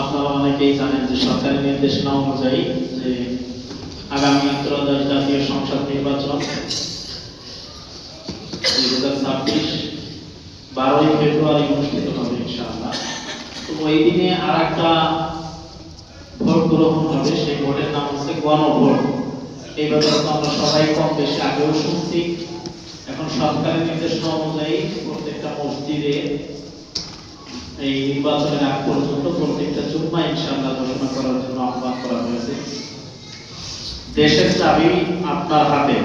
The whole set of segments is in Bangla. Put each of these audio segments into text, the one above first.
আপনারা অনেকেই জানেন যে সরকারি নির্দেশনা অনুযায়ী যে আগামী ত্রয়োদশ জাতীয় সংসদ নির্বাচন, দুই হাজার ছাব্বিশ বারোই ফেব্রুয়ারি অনুষ্ঠিত হবে ইনশাআল্লাহ। তো ওই দিনে আর একটা ভোট গ্রহণ হবে, সেই ভোটের নাম হচ্ছে গণভোট। এই ব্যাপারে তো আমরা সবাই কম বেশি আগেও শুনছি। এখন সরকারি নির্দেশনা অনুযায়ী প্রত্যেকটা মসজিদে এই নির্বাচনের আগ পর্যন্ত প্রত্যেকটা জুম্মা ইনশাআল্লাহ ঘোষণা করার জন্য আহ্বান করা হয়েছে। দেশের চাবি আপনার হাতে।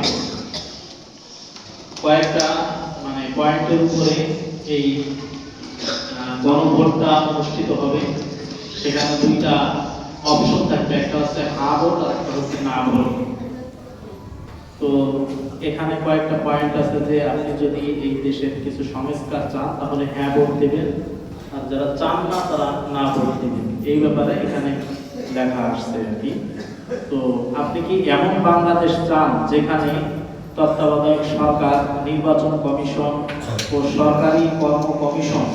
কয়েকটা মানে পয়েন্টের উপরে এই গণভোটটা অনুষ্ঠিত হবে। সেখানে দুইটা অপশন থাকবে। একটা হচ্ছে হা ভোট আর একটা হচ্ছে না ভোট তো এখানে কয়েকটা পয়েন্ট আছে যে আপনি যদি এই দেশের কিছু সংস্কার চান, তাহলে হ্যাঁ ভোট দেবেন। আর যারা চান না, তারা না ভোট দেবেন। এই ব্যাপারে এখানে লেখা আসছে আর কি। তো আপনি কি এমন বাংলাদেশ চান যেখানে তত্ত্বাবধায়ক সরকার, নির্বাচন কমিশন ও সরকারি কর্ম কমিশন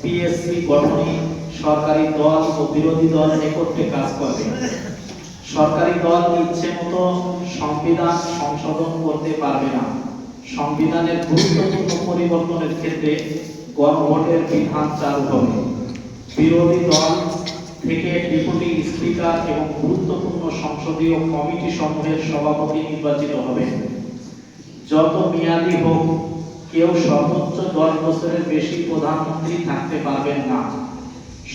পিএসসি গঠনে সরকারি দল ও বিরোধী দল একত্রে কাজ করবে? সরকারি দল ইচ্ছে মতো সংবিধান সংশোধন করতে পারবে না। সংবিধানের গুরুত্বপূর্ণ পরিবর্তনের ক্ষেত্রে গণভোটের বিধান চালু হবে। বিরোধী দল থেকে ডেপুটি স্পিকার এবং গুরুত্বপূর্ণ সংসদীয় কমিটি সমূহের সভাপতি নির্বাচিত হবে। যত মেয়াদী হোক, কেউ সর্বোচ্চ দশ বছরের বেশি প্রধানমন্ত্রী থাকতে পারবেন না।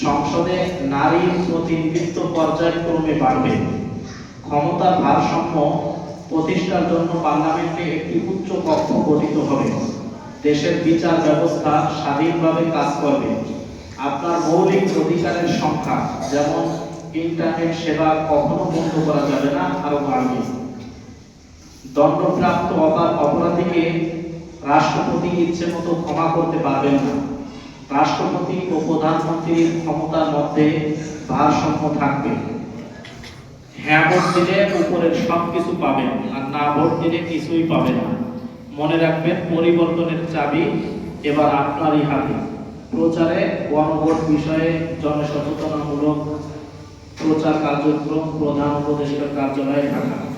সংসদে নারীর প্রতিনিধিত্ব পর্যায়ক্রমে বাড়বে। ক্ষমতার ভারসাম্য প্রতিষ্ঠার জন্য পার্লামেন্টে একটি উচ্চ কক্ষ গঠিত হবে। দেশের বিচার ব্যবস্থা স্বাধীনভাবে কাজ করবে। আপনার মৌলিক অধিকারের সংখ্যা, যেমন ইন্টারনেট সেবা কখনো বন্ধ করা যাবে না আরও বাড়বে। দণ্ডপ্রাপ্ত অপা- অপরাধীকে রাষ্ট্রপতি ইচ্ছে মতো ক্ষমা করতে পারবেন না। রাষ্ট্রপতি ও প্রধানমন্ত্রীর ক্ষমতার মধ্যে ভারসাম্য থাকবে। হ্যাঁ ভোট দিলে উপরের সব কিছু পাবেন, আর না ভোট দিলে কিছুই পাবেন না। মনে রাখবেন, পরিবর্তনের চাবি এবার আপনারই হাতে। প্রচারে গণভোট বিষয়ে জনসচেতনামূলক প্রচার কার্যক্রম প্রধান উপদেষ্টার কার্যালয়ে, ঢাকা।